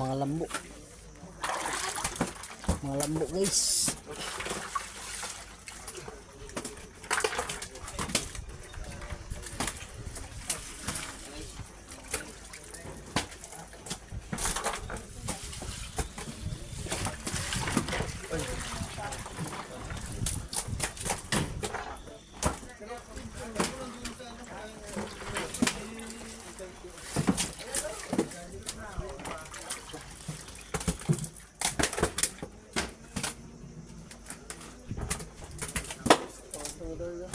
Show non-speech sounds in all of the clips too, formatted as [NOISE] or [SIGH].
mga lambo. Mga lambo guys. Tambak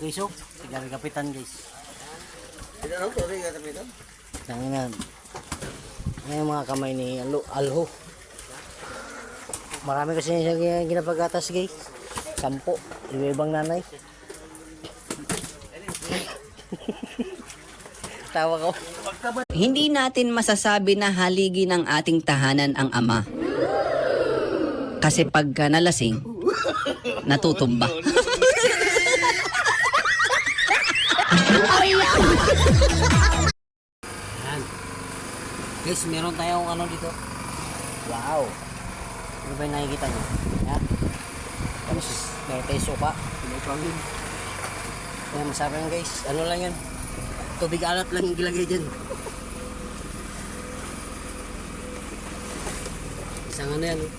guys oh. Sigari kapitan guys. Tidak tahu dia kata Ano yung mga kamay ni Alho? Alho. Marami kasi siya gi- ginapagatas guys. Sampo. Iba-ibang nanay. [LAUGHS] Tawa ko. Hindi natin masasabi na haligi ng ating tahanan ang ama. Kasi pagka nalasing, natutumba. [LAUGHS] Yan. Guys, meron tayong ano dito. Wow. Ano ba yung nakikita nyo? Yan. Tapos, meron tayong suka. Pinipangin. Yan, masarap yan guys. Ano lang yan? Tubig alat lang yung gilagay dyan. Isang ano yan. oh.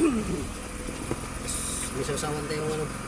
[COUGHS] May sasawan tayong ano.